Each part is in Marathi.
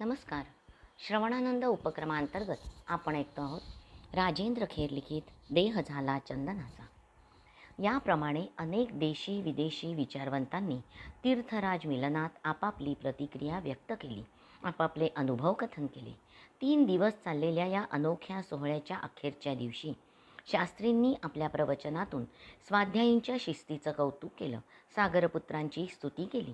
नमस्कार. श्रवणानंद उपक्रमांतर्गत आपण ऐकतो आहोत राजेंद्र खेर लिखित देह झाला चंदनाचा. याप्रमाणे अनेक देशी विदेशी विचारवंतांनी तीर्थराज मिलनात आपापली प्रतिक्रिया व्यक्त केली आपापले अनुभव कथन केले. तीन दिवस चाललेल्या या अनोख्या सोहळ्याच्या अखेरच्या दिवशी शास्त्रींनी आपल्या प्रवचनातून स्वाध्यायींच्या शिस्तीचं कौतुक केलं सागरपुत्रांची स्तुती केली.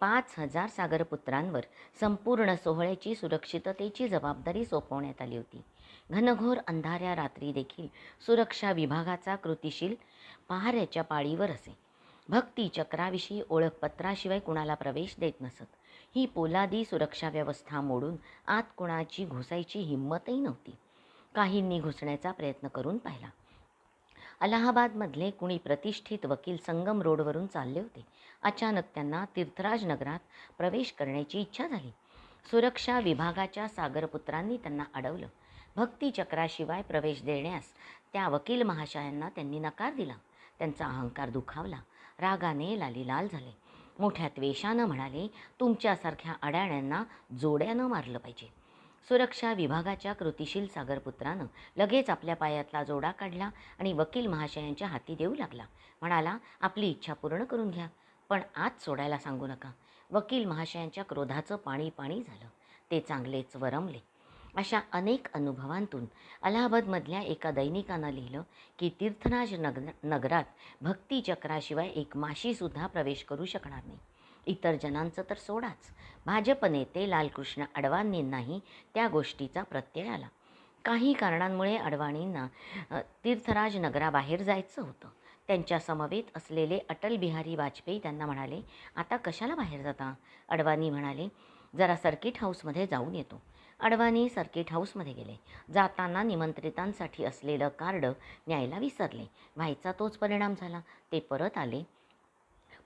पाच हजार सागरपुत्रांवर संपूर्ण सोहळ्याची सुरक्षिततेची जबाबदारी सोपवण्यात आली होती. घनघोर अंधाऱ्या रात्री देखील सुरक्षा विभागाचा कृतिशील पहाऱ्याच्या पाळीवर असे. भक्ती चक्राविषयी ओळखपत्राशिवाय कुणाला प्रवेश देत नसत. ही पोलादी सुरक्षा व्यवस्था मोडून आत कुणाची घुसायची हिंमतही नव्हती. काहींनी घुसण्याचा प्रयत्न करून पाहिला. अलाहाबादमधले कुणी प्रतिष्ठित वकील संगम रोडवरून चालले होते. अचानक त्यांना तीर्थराज नगरात प्रवेश करण्याची इच्छा झाली. सुरक्षा विभागाच्या सागरपुत्रांनी त्यांना अडवलं. भक्तिचक्राशिवाय प्रवेश देण्यास त्या वकील महाशयांना त्यांनी नकार दिला. त्यांचा अहंकार दुखावला. रागाने लालीलाल झाले. मोठ्या द्वेषानं म्हणाले तुमच्यासारख्या अडाण्यांना जोड्यानं मारलं पाहिजे. सुरक्षा विभागाच्या कृतिशील सागरपुत्रानं लगेच आपल्या पायातला जोडा काढला आणि वकील महाशयांच्या हाती देऊ लागला. म्हणाला आपली इच्छा पूर्ण करून घ्या पण आत सोडायला सांगू नका वकील महाशयांच्या क्रोधाचं पाणी पाणी झालं. ते चांगलेच वरमले. अशा अनेक अनुभवांतून अलाहाबादमधल्या एका दैनिकानं लिहिलं की तीर्थराज नग नगरात भक्तिचक्राशिवाय एक माशीसुद्धा प्रवेश करू शकणार नाही. इतर जणांचं तर सोडाच. भाजप नेते लालकृष्ण अडवाणींनाही त्या गोष्टीचा प्रत्यय आला. काही कारणांमुळे अडवाणींना तीर्थराज नगराबाहेर जायचं होतं. त्यांच्या समवेत असलेले अटल बिहारी वाजपेयी त्यांना म्हणाले आता कशाला बाहेर जाता? अडवाणी म्हणाले जरा सर्किट हाऊसमध्ये जाऊन येतो. अडवाणी सर्किट हाऊसमध्ये गेले. जाताना निमंत्रितांसाठी असलेलं कार्ड न्यायला विसरले. व्हायचा तोच परिणाम झाला. ते परत आले.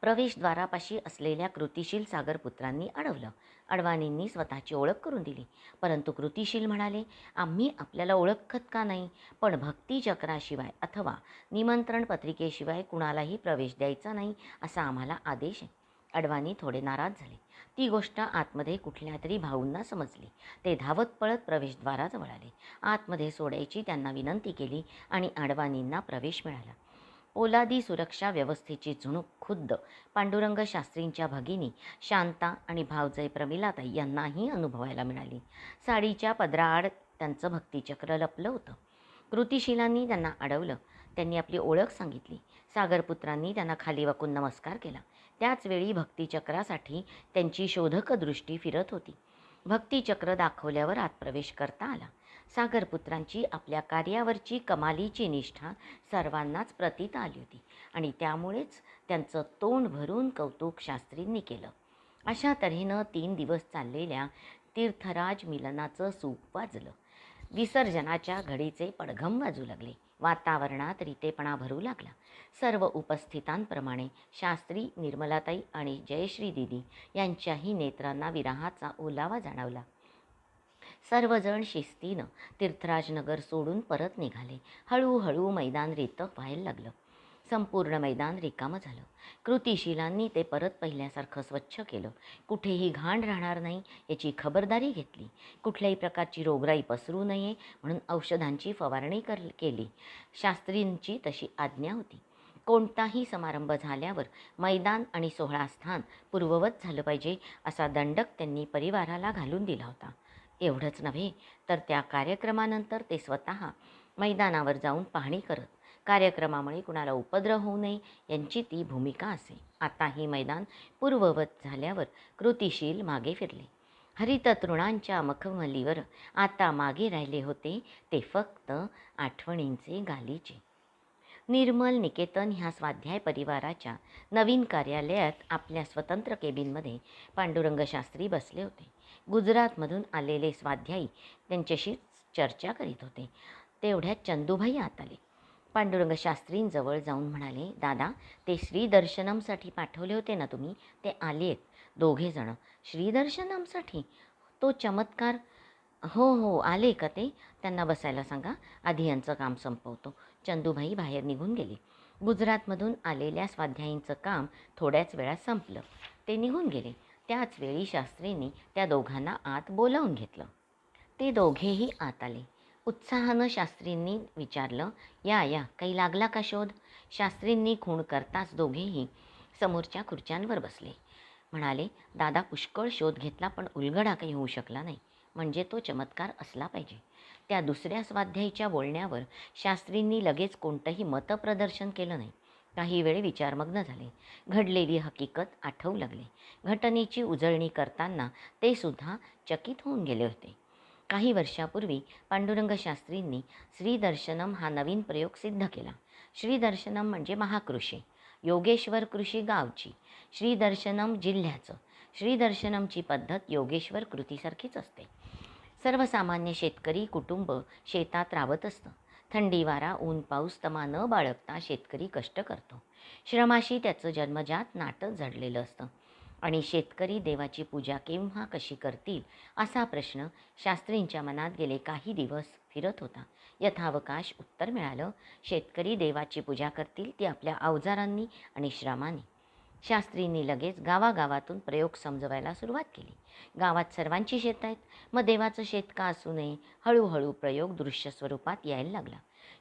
प्रवेशद्वारापाशी असलेल्या कृतिशील सागरपुत्रांनी अडवलं. अडवाणींनी स्वतःची ओळख करून दिली. परंतु कृतिशील म्हणाले आम्ही आपल्याला ओळखत का नाही? पण भक्तिचक्राशिवाय अथवा निमंत्रण पत्रिकेशिवाय कुणालाही प्रवेश द्यायचा नाही असा आम्हाला आदेश आहे. अडवाणी थोडे नाराज झाले. ती गोष्ट आतमध्ये कुठल्या तरी भाऊंना समजली. ते धावत पळत प्रवेशद्वाराजवळ आले. आतमध्ये सोडायची त्यांना विनंती केली आणि अडवाणींना प्रवेश मिळाला. पोलादी सुरक्षा व्यवस्थेची झुणूक खुद्द पांडुरंग शास्त्रींच्या भगिनी शांता आणि भावजय प्रमिलाताई यांनाही अनुभवायला मिळाली. साडीच्या पदराआड त्यांचं भक्तिचक्र लपलं होतं. कृतिशिलांनी त्यांना अडवलं. त्यांनी आपली ओळख सांगितली. सागरपुत्रांनी त्यांना खाली वाकून नमस्कार केला. त्याचवेळी भक्तिचक्रासाठी त्यांची शोधकदृष्टी फिरत होती. भक्तिचक्र दाखवल्यावर आत प्रवेश करता आला. सागरपुत्रांची आपल्या कार्यावरची कमालीची निष्ठा सर्वांनाच प्रतीत आली होती आणि त्यामुळेच त्यांचं तोंड भरून कौतुक शास्त्रींनी केलं. अशा तऱ्हेनं तीन दिवस चाललेल्या तीर्थराज मिलनाचं सूप वाजलं. विसर्जनाच्या घडीचे पडघम वाजू लागले. वातावरणात रितेपणा भरू लागला. सर्व उपस्थितांप्रमाणे शास्त्री निर्मलाताई आणि जयश्री दिदी यांच्याही नेत्रांना विराहाचा ओलावा जाणवला. सर्वजण शिस्तीनं तीर्थराजनगर सोडून परत निघाले. हळूहळू मैदान रितं व्हायला लागलं. संपूर्ण मैदान रिकामं झालं. कृतिशिलांनी ते परत पहिल्यासारखं स्वच्छ केलं. कुठेही घाण राहणार नाही याची खबरदारी घेतली. कुठल्याही प्रकारची रोगराई पसरू नये म्हणून औषधांची फवारणी कर केली. शास्त्रींची तशी आज्ञा होती. कोणताही समारंभ झाल्यावर मैदान आणि सोहळा स्थान पूर्ववत झालं पाहिजे असा दंडक त्यांनी परिवाराला घालून दिला होता. एवढंच नव्हे तर त्या कार्यक्रमानंतर ते स्वतः मैदानावर जाऊन पाहणी करत. कार्यक्रमामुळे कुणाला उपद्रव होऊ नये यांची ती भूमिका असे. आता हे मैदान पूर्ववत झाल्यावर कृतिशील मागे फिरले. हरित तृणांच्या मखमलीवर आता मागे राहिले होते ते फक्त आठवणींचे गालीचे. निर्मल निकेतन ह्या स्वाध्याय परिवाराच्या नवीन कार्यालयात आपल्या स्वतंत्र केबिनमध्ये पांडुरंगशास्त्री बसले होते. गुजरातमधून आलेले स्वाध्यायी त्यांच्याशी चर्चा करीत होते. तेवढ्यात चंदूभाई आत आले. पांडुरंग शास्त्रींजवळ जाऊन म्हणाले दादा ते श्रीदर्शनमसाठी पाठवले होते ना तुम्ही? ते आले आहेत दोघेजणं श्रीदर्शनमसाठी? तो चमत्कार हो हो आले का ते? त्यांना बसायला सांगा. आधी यांचं काम संपवतो. चंदूभाई बाहेर निघून गेले. गुजरातमधून आलेल्या स्वाध्यायींचं काम थोड्याच वेळात संपलं. ते निघून गेले. त्याच वेळी शास्त्रींनी त्या दोघांना आत बोलावून घेतलं. ते दोघेही आत आले. उत्साहानं शास्त्रींनी विचारलं या या काही लागला का शोध? शास्त्रींनी खूण करताच दोघेही समोरच्या खुर्च्यांवर बसले. म्हणाले दादा पुष्कळ शोध घेतला पण उलगडा काही होऊ शकला नाही. म्हणजे तो चमत्कार असला पाहिजे. त्या दुसऱ्या स्वाध्यायीच्या बोलण्यावर शास्त्रींनी लगेच कोणतंही मतप्रदर्शन केलं नाही. काही वेळ विचारमग्न झाले. घडलेली हकीकत आठवू लागले. घटनेची उजळणी करताना ते सुद्धा चकित होऊन गेले होते. काही वर्षापूर्वी पांडुरंग शास्त्रींनी श्रीदर्शनम हा नवीन प्रयोग सिद्ध केला. श्रीदर्शनम म्हणजे महाकृषी. योगेश्वर कृषी गावची. श्रीदर्शनम जिल्ह्याचं. श्रीदर्शनमची पद्धत योगेश्वर कृतीसारखीच असते. सर्वसामान्य शेतकरी कुटुंब शेतात राबत असतं. थंडी वारा ऊन पाऊस तमा न बाळगता शेतकरी कष्ट करतो. श्रमाशी त्याचं जन्मजात नाटक जडलेलं असतं. आणि शेतकरी देवाची पूजा केव्हा कशी करतील असा प्रश्न शास्त्रींच्या मनात गेले काही दिवस फिरत होता. यथावकाश उत्तर मिळालं. शेतकरी देवाची पूजा करतील ती आपल्या अवजारांनी आणि श्रमाने. शास्त्रींनी लगेच गावागावातून प्रयोग समजवायला सुरुवात केली. गावात सर्वांची शेत आहेत. मग देवाचं शेत का असू नये? हळूहळू प्रयोग दृश्य स्वरूपात यायला लागला.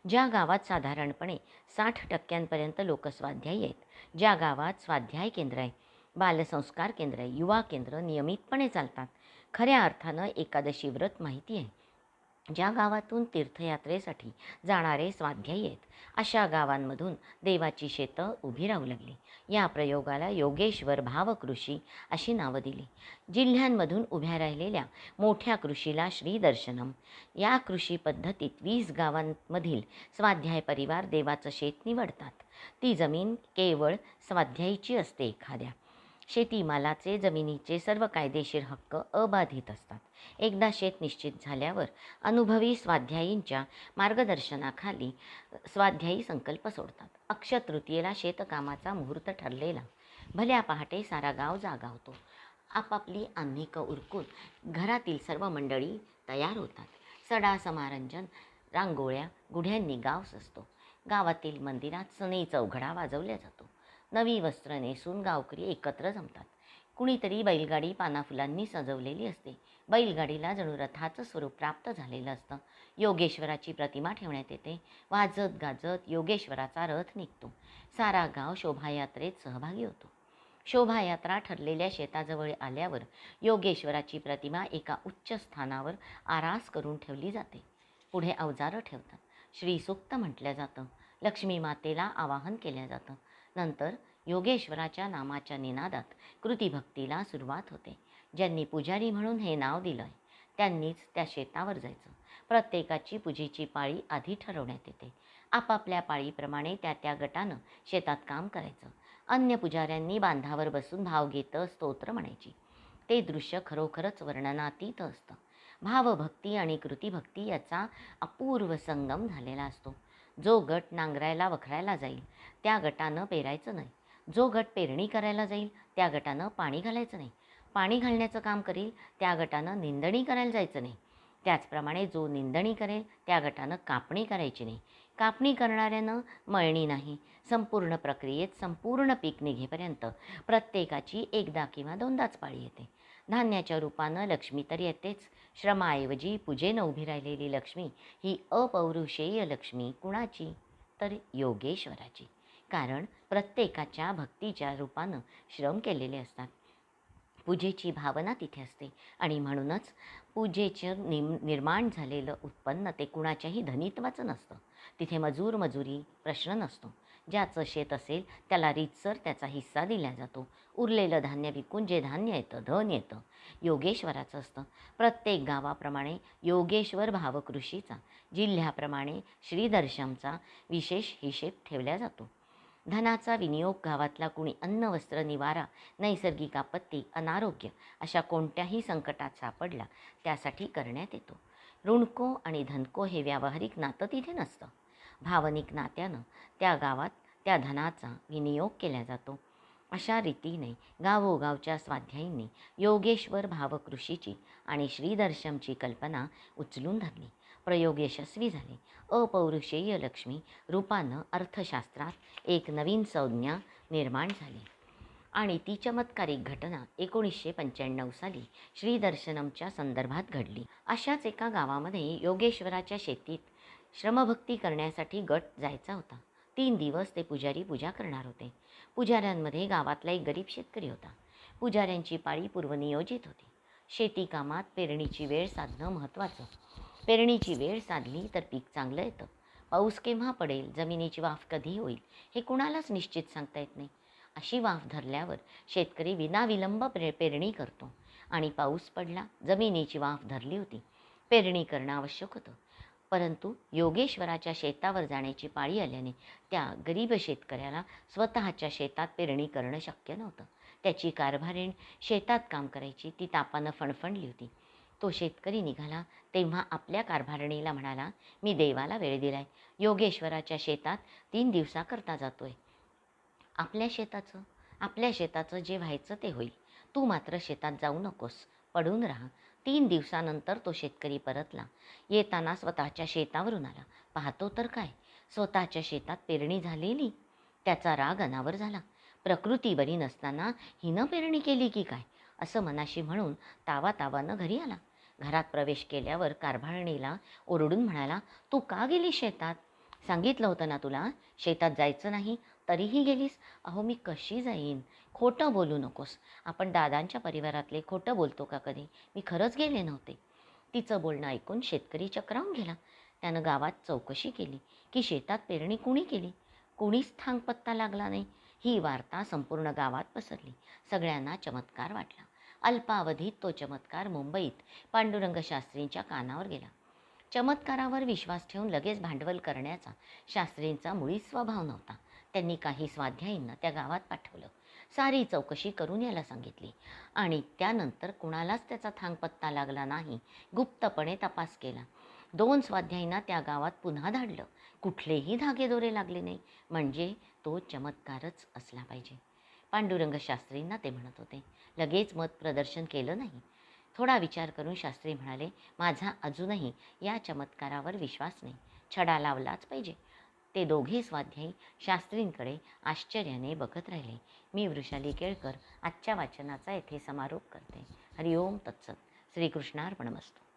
ज्या गावात साधारणपणे साठ टक्क्यांपर्यंत लोकस्वाध्यायी आहेत ज्या गावात स्वाध्याय केंद्र आहे बालसंस्कार केंद्र आहे युवा केंद्र नियमितपणे चालतात. खऱ्या अर्थानं एकादशी व्रत माहिती आहे. ज्या गावातून तीर्थयात्रेसाठी जाणारे स्वाध्यायी आहेत अशा गावांमधून देवाची शेतं उभी राहू लागली. या प्रयोगाला योगेश्वर भावकृषी अशी नावं दिली. जिल्ह्यांमधून उभ्या राहिलेल्या मोठ्या कृषीला श्रीदर्शनम या कृषी पद्धतीत वीस गावांमधील स्वाध्याय परिवार देवाचं शेत निवडतात. ती जमीन केवळ स्वाध्यायीची असते एखाद्या. शेतीमालाचे जमिनीचे सर्व कायदेशीर हक्क अबाधित असतात. एकदा शेत निश्चित झाल्यावर अनुभवी स्वाध्यायींच्या मार्गदर्शनाखाली स्वाध्यायी संकल्प सोडतात. अक्षतृतीयेला शेतकामाचा मुहूर्त ठरलेला. भल्या पहाटे सारा गाव जागा होतो. आपापली आन्निक उरकून घरातील सर्व मंडळी तयार होतात. सडा समारंजन रांगोळ्या गुढ्यांनी गाव सजतो. गावातील मंदिरात सनई चौघडा वाजवल्या जातो. नवी वस्त्र नेसून गावकरी एकत्र जमतात. कुणीतरी बैलगाडी पानाफुलांनी सजवलेली असते. बैलगाडीला जणू रथाचं स्वरूप प्राप्त झालेलं असतं. योगेश्वराची प्रतिमा ठेवण्यात येते. वाजत गाजत योगेश्वराचा रथ निघतो. सारा गाव शोभायात्रेत सहभागी होतो. शोभायात्रा ठरलेल्या शेताजवळ आल्यावर योगेश्वराची प्रतिमा एका उच्च स्थानावर आरास करून ठेवली जाते. पुढे अवजारं ठेवतात. श्रीसूक्त म्हटलं जातं. लक्ष्मी मातेला आवाहन केलं जातं. नंतर योगेश्वराच्या नामाच्या निनादात कृतीभक्तीला सुरुवात होते. ज्यांनी पुजारी म्हणून हे नाव दिलं आहे त्यांनीच त्या शेतावर जायचं. प्रत्येकाची पूजेची पाळी आधी ठरवण्यात येते. आपापल्या पाळीप्रमाणे त्या त्या गटानं शेतात काम करायचं. अन्य पुजाऱ्यांनी बांधावर बसून भावगीतं स्तोत्र म्हणायची. ते दृश्य खरोखरच वर्णनातीत असतं. भावभक्ती आणि कृतीभक्ती याचा अपूर्व संगम झालेला असतो. जो गट नांगरायला वखरायला जाईल त्या गटानं पेरायचं नाही. जो गट पेरणी करायला जाईल त्या गटानं पाणी घालायचं नाही. पाणी घालण्याचं काम करील त्या गटानं निंदणी करायला जायचं नाही. त्याचप्रमाणे जो निंदणी करेल त्या गटानं कापणी करायची नाही. कापणी करणाऱ्यानं मळणी नाही. संपूर्ण प्रक्रियेत संपूर्ण पीक निघेपर्यंत प्रत्येकाची एकदा किंवा दोनदाच पाळी येते. धान्याच्या रूपानं लक्ष्मी तर येतेच. श्रमाऐवजी पूजेनं उभी राहिलेली लक्ष्मी ही अपौरुषेय लक्ष्मी कुणाची? तर योगेश्वराची. कारण प्रत्येकाच्या भक्तीच्या रूपानं श्रम केलेले असतात. पूजेची भावना तिथे असते आणि म्हणूनच पूजेचं निम निर्माण झालेलं उत्पन्न ते कुणाच्याही धनित्वाचं नसतं. तिथे मजूर मजुरी प्रश्न नसतो. ज्याचं शेत असेल त्याला रीतसर त्याचा हिस्सा दिला जातो. उरलेलं धान्य विकून जे धान्य येतं धन येतं योगेश्वराचं असतं. प्रत्येक गावाप्रमाणे योगेश्वर भावकृषीचा जिल्ह्याप्रमाणे श्रीदर्शनचा विशेष हिशेब ठेवला जातो. धनाचा विनियोग गावातला कुणी अन्न वस्त्र निवारा नैसर्गिक आपत्ती अनारोग्य अशा कोणत्याही संकटात सापडला त्यासाठी करण्यात येतो. ऋणको आणि धनको हे व्यावहारिक नातं तिथे नसतं. भावनिक नात्यानं त्या गावात त्या धनाचा विनियोग केला जातो. अशा रीतीने गावोगावच्या स्वाध्यायींनी योगेश्वर भावकृषीची आणि श्रीदर्शनची कल्पना उचलून धरली. प्रयोग यशस्वी झाले. अपौरुषेय लक्ष्मी रूपानं अर्थशास्त्रात एक नवीन संज्ञा निर्माण झाली. आणि ती चमत्कारिक घटना एकोणीसशे पंच्याण्णव साली श्रीदर्शनमच्या संदर्भात घडली. अशाच एका गावामध्ये योगेश्वराच्या शेतीत श्रमभक्ती करण्यासाठी गट जायचा होता. तीन दिवस ते पुजारी पूजा करणार होते. पुजाऱ्यांमध्ये गावातला एक गरीब शेतकरी होता. पुजाऱ्यांची पाळी पूर्वनियोजित होती. शेती कामात पेरणीची वेळ साधणं महत्त्वाचं. पेरणीची वेळ साधली तर पीक चांगलं येतं. पाऊस केव्हा पडेल जमिनीची वाफ कधी होईल हे कुणालाच निश्चित सांगता येत नाही. अशी वाफ धरल्यावर शेतकरी विनाविलंब पे पेरणी करतो. आणि पाऊस पडला जमिनीची वाफ धरली होती. पेरणी करणं आवश्यक होतं. परंतु योगेश्वराच्या शेतावर जाण्याची पाळी आल्याने त्या गरीब शेतकऱ्याला स्वतःच्या शेतात पेरणी करणं शक्य नव्हतं. त्याची कारभारीण शेतात काम करायची ती तापानं फणफणली होती. तो शेतकरी निघाला तेव्हा आपल्या कारभारणीला म्हणाला मी देवाला वेळ दिलाय. योगेश्वराच्या शेतात तीन दिवसाकरता जातोय. आपल्या शेताचं आपल्या शेताचं जे व्हायचं ते होईल. तू मात्र शेतात जाऊ नकोस. पडून राहा. तीन दिवसानंतर तो शेतकरी परतला. येताना स्वतःच्या शेतावरून आला. पाहतो तर काय? स्वतःच्या शेतात पेरणी झालेली. त्याचा राग अनावर झाला. प्रकृती बरी नसताना हिनं पेरणी केली की काय? असं मनाशी म्हणून तावा तावानं घरी आला. घरात प्रवेश केल्यावर कारभारणीला ओरडून म्हणाला तू का गेली शेतात? सांगितलं होतं ना तुला? शेतात जायचं नाही तरीही गेलीस? अहो मी कशी जाईन? खोटं बोलू नकोस. आपण दादांच्या परिवारातले खोटं बोलतो का कधी? मी खरंच गेले नव्हते. तिचं बोलणं ऐकून शेतकरी चक्रावून गेला. त्यानं गावात चौकशी केली की शेतात पेरणी कुणी केली? कुणीच थांगपत्ता लागला नाही. ही वार्ता संपूर्ण गावात पसरली. सगळ्यांना चमत्कार वाटला. अल्पावधीत तो चमत्कार मुंबईत पांडुरंग शास्त्रींच्या कानावर गेला. चमत्कारावर विश्वास ठेवून लगेच भांडवल करण्याचा शास्त्रींचा मुळीच स्वभाव नव्हता. त्यांनी काही स्वाध्यायींना त्या गावात पाठवलं. सारी चौकशी करून याला सांगितली. आणि त्यानंतर कुणालाच त्याचा थांगपत्ता लागला नाही. गुप्तपणे तपास केला. दोन स्वाध्यायींना त्या गावात पुन्हा धाडलं. कुठलेही धागेदोरे लागले नाही. म्हणजे तो चमत्कारच असला पाहिजे. पांडुरंग शास्त्रींना ते म्हणत होते. लगेच मत प्रदर्शन केलं नाही. थोडा विचार करून शास्त्री म्हणाले माझा अजूनही या चमत्कारावर विश्वास नाही. छडा लावलाच पाहिजे. ते दोघे स्वाध्यायी शास्त्रींकडे आश्चर्याने बघत राहिले. मी वृषाली केळकर आजच्या वाचनाचा येथे समारोप करते. हरिओम तत्सत. श्रीकृष्णार्पणमस्तू.